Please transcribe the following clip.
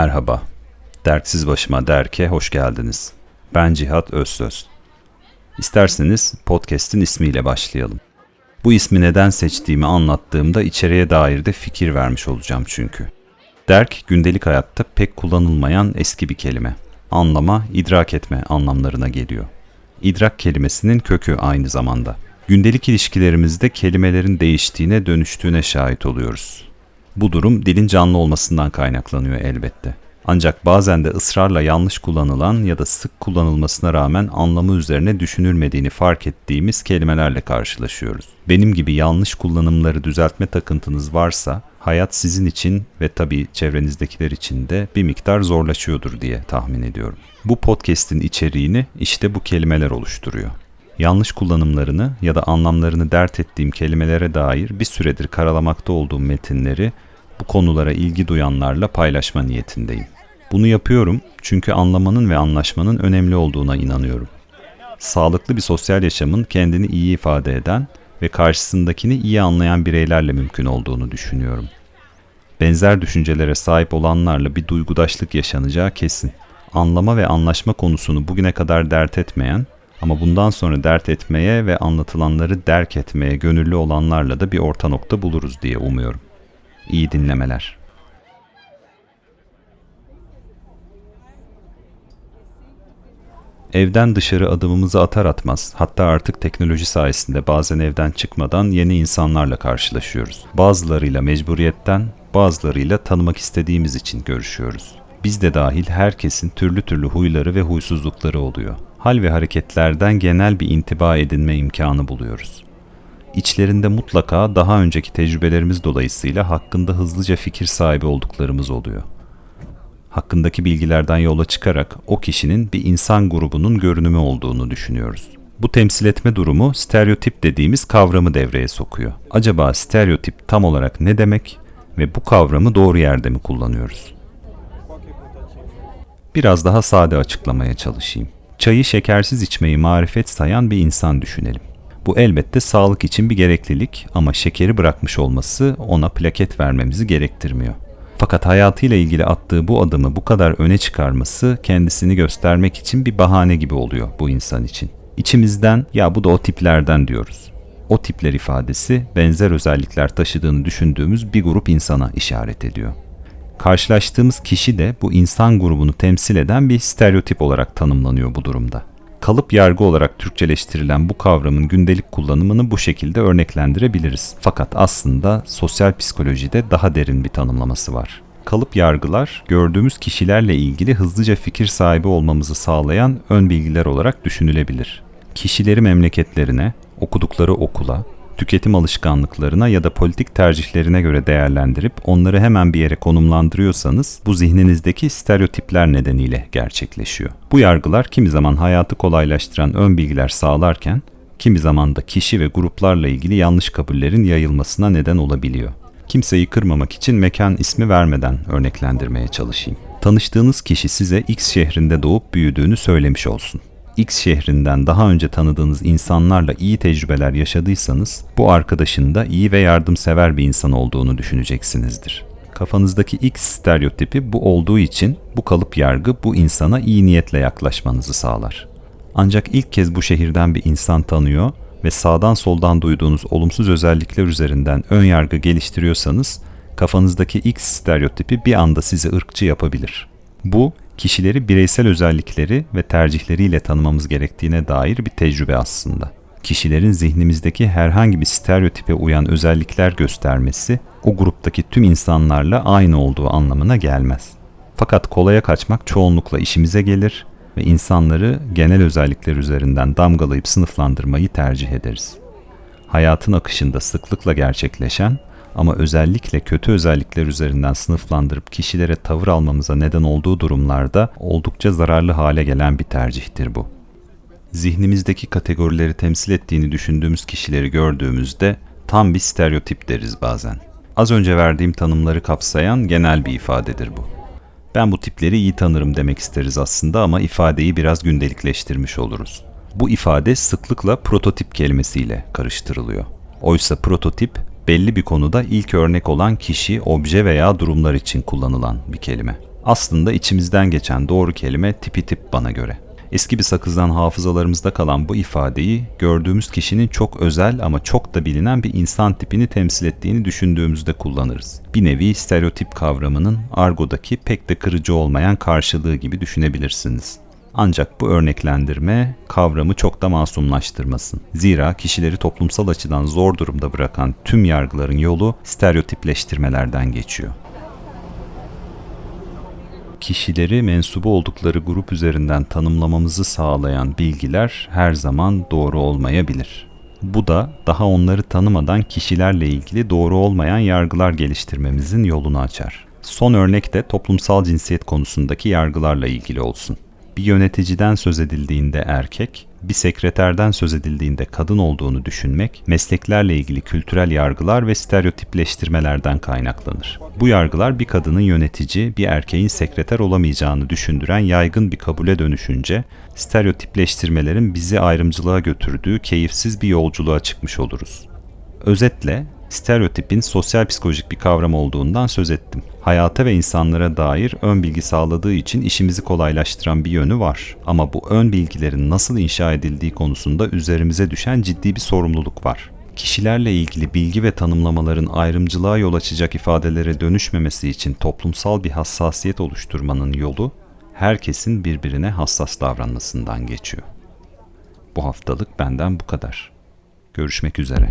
Merhaba. Derksiz Başıma Derke hoş geldiniz. Ben Cihat Özsöz. İsterseniz podcast'in ismiyle başlayalım. Bu ismi neden seçtiğimi anlattığımda içeriye dair de fikir vermiş olacağım çünkü. Derk gündelik hayatta pek kullanılmayan eski bir kelime. Anlama, idrak etme anlamlarına geliyor. İdrak kelimesinin kökü aynı zamanda. Gündelik ilişkilerimizde kelimelerin değiştiğine, dönüştüğüne şahit oluyoruz. Bu durum dilin canlı olmasından kaynaklanıyor elbette. Ancak bazen de ısrarla yanlış kullanılan ya da sık kullanılmasına rağmen anlamı üzerine düşünülmediğini fark ettiğimiz kelimelerle karşılaşıyoruz. Benim gibi yanlış kullanımları düzeltme takıntınız varsa hayat sizin için ve tabii çevrenizdekiler için de bir miktar zorlaşıyordur diye tahmin ediyorum. Bu podcast'in içeriğini işte bu kelimeler oluşturuyor. Yanlış kullanımlarını ya da anlamlarını dert ettiğim kelimelere dair bir süredir karalamakta olduğum metinleri bu konulara ilgi duyanlarla paylaşma niyetindeyim. Bunu yapıyorum çünkü anlamanın ve anlaşmanın önemli olduğuna inanıyorum. Sağlıklı bir sosyal yaşamın kendini iyi ifade eden ve karşısındakini iyi anlayan bireylerle mümkün olduğunu düşünüyorum. Benzer düşüncelere sahip olanlarla bir duygudaşlık yaşanacağı kesin. Anlama ve anlaşma konusunu bugüne kadar dert etmeyen ama bundan sonra dert etmeye ve anlatılanları derk etmeye gönüllü olanlarla da bir orta nokta buluruz diye umuyorum. İyi dinlemeler. Evden dışarı adımımızı atar atmaz, hatta artık teknoloji sayesinde bazen evden çıkmadan yeni insanlarla karşılaşıyoruz. Bazılarıyla mecburiyetten, bazılarıyla tanımak istediğimiz için görüşüyoruz. Biz de dahil herkesin türlü türlü huyları ve huysuzlukları oluyor. Hal ve hareketlerden genel bir intiba edinme imkanı buluyoruz. İçlerinde mutlaka daha önceki tecrübelerimiz dolayısıyla hakkında hızlıca fikir sahibi olduklarımız oluyor. Hakkındaki bilgilerden yola çıkarak o kişinin bir insan grubunun görünümü olduğunu düşünüyoruz. Bu temsil etme durumu stereotip dediğimiz kavramı devreye sokuyor. Acaba stereotip tam olarak ne demek ve bu kavramı doğru yerde mi kullanıyoruz? Biraz daha sade açıklamaya çalışayım. Çayı şekersiz içmeyi marifet sayan bir insan düşünelim. Bu elbette sağlık için bir gereklilik ama şekeri bırakmış olması ona plaket vermemizi gerektirmiyor. Fakat hayatıyla ilgili attığı bu adımı bu kadar öne çıkarması kendisini göstermek için bir bahane gibi oluyor bu insan için. İçimizden ya bu da o tiplerden diyoruz. O tipler ifadesi benzer özellikler taşıdığını düşündüğümüz bir grup insana işaret ediyor. Karşılaştığımız kişi de bu insan grubunu temsil eden bir stereotip olarak tanımlanıyor bu durumda. Kalıp yargı olarak Türkçeleştirilen bu kavramın gündelik kullanımını bu şekilde örneklendirebiliriz. Fakat aslında sosyal psikolojide daha derin bir tanımlaması var. Kalıp yargılar, gördüğümüz kişilerle ilgili hızlıca fikir sahibi olmamızı sağlayan ön bilgiler olarak düşünülebilir. Kişileri memleketlerine, okudukları okula, tüketim alışkanlıklarına ya da politik tercihlerine göre değerlendirip onları hemen bir yere konumlandırıyorsanız bu zihninizdeki stereotipler nedeniyle gerçekleşiyor. Bu yargılar kimi zaman hayatı kolaylaştıran ön bilgiler sağlarken kimi zaman da kişi ve gruplarla ilgili yanlış kabullerin yayılmasına neden olabiliyor. Kimseyi kırmamak için mekan ismi vermeden örneklendirmeye çalışayım. Tanıştığınız kişi size X şehrinde doğup büyüdüğünü söylemiş olsun. X şehrinden daha önce tanıdığınız insanlarla iyi tecrübeler yaşadıysanız bu arkadaşın da iyi ve yardımsever bir insan olduğunu düşüneceksinizdir. Kafanızdaki X stereotipi bu olduğu için bu kalıp yargı bu insana iyi niyetle yaklaşmanızı sağlar. Ancak ilk kez bu şehirden bir insan tanıyor ve sağdan soldan duyduğunuz olumsuz özellikler üzerinden ön yargı geliştiriyorsanız kafanızdaki X stereotipi bir anda sizi ırkçı yapabilir. Bu kişileri bireysel özellikleri ve tercihleriyle tanımamız gerektiğine dair bir tecrübe aslında. Kişilerin zihnimizdeki herhangi bir stereotipe uyan özellikler göstermesi o gruptaki tüm insanlarla aynı olduğu anlamına gelmez. Fakat kolaya kaçmak çoğunlukla işimize gelir ve insanları genel özellikler üzerinden damgalayıp sınıflandırmayı tercih ederiz. Hayatın akışında sıklıkla gerçekleşen ama özellikle kötü özellikler üzerinden sınıflandırıp kişilere tavır almamıza neden olduğu durumlarda oldukça zararlı hale gelen bir tercihtir bu. Zihnimizdeki kategorileri temsil ettiğini düşündüğümüz kişileri gördüğümüzde tam bir stereotip deriz bazen. Az önce verdiğim tanımları kapsayan genel bir ifadedir bu. Ben bu tipleri iyi tanırım demek isteriz aslında ama ifadeyi biraz gündelikleştirmiş oluruz. Bu ifade sıklıkla prototip kelimesiyle karıştırılıyor. Oysa prototip belli bir konuda ilk örnek olan kişi, obje veya durumlar için kullanılan bir kelime. Aslında içimizden geçen doğru kelime tipi tip bana göre. Eski bir sakızdan hafızalarımızda kalan bu ifadeyi gördüğümüz kişinin çok özel ama çok da bilinen bir insan tipini temsil ettiğini düşündüğümüzde kullanırız. Bir nevi stereotip kavramının argodaki pek de kırıcı olmayan karşılığı gibi düşünebilirsiniz. Ancak bu örneklendirme kavramı çok da masumlaştırmasın. Zira kişileri toplumsal açıdan zor durumda bırakan tüm yargıların yolu stereotipleştirmelerden geçiyor kişileri mensubu oldukları grup üzerinden tanımlamamızı sağlayan bilgiler her zaman doğru olmayabilir. Bu da daha onları tanımadan kişilerle ilgili doğru olmayan yargılar geliştirmemizin yolunu açar. Son örnek de toplumsal cinsiyet konusundaki yargılarla ilgili olsun. Bir yöneticiden söz edildiğinde erkek, bir sekreterden söz edildiğinde kadın olduğunu düşünmek, mesleklerle ilgili kültürel yargılar ve stereotipleştirmelerden kaynaklanır. Bu yargılar bir kadının yönetici, bir erkeğin sekreter olamayacağını düşündüren yaygın bir kabule dönüşünce, stereotipleştirmelerin bizi ayrımcılığa götürdüğü keyifsiz bir yolculuğa çıkmış oluruz. Özetle, stereotipin sosyal psikolojik bir kavram olduğundan söz ettim. Hayata ve insanlara dair ön bilgi sağladığı için işimizi kolaylaştıran bir yönü var. Ama bu ön bilgilerin nasıl inşa edildiği konusunda üzerimize düşen ciddi bir sorumluluk var. Kişilerle ilgili bilgi ve tanımlamaların ayrımcılığa yol açacak ifadelere dönüşmemesi için toplumsal bir hassasiyet oluşturmanın yolu herkesin birbirine hassas davranmasından geçiyor. Bu haftalık benden bu kadar. Görüşmek üzere.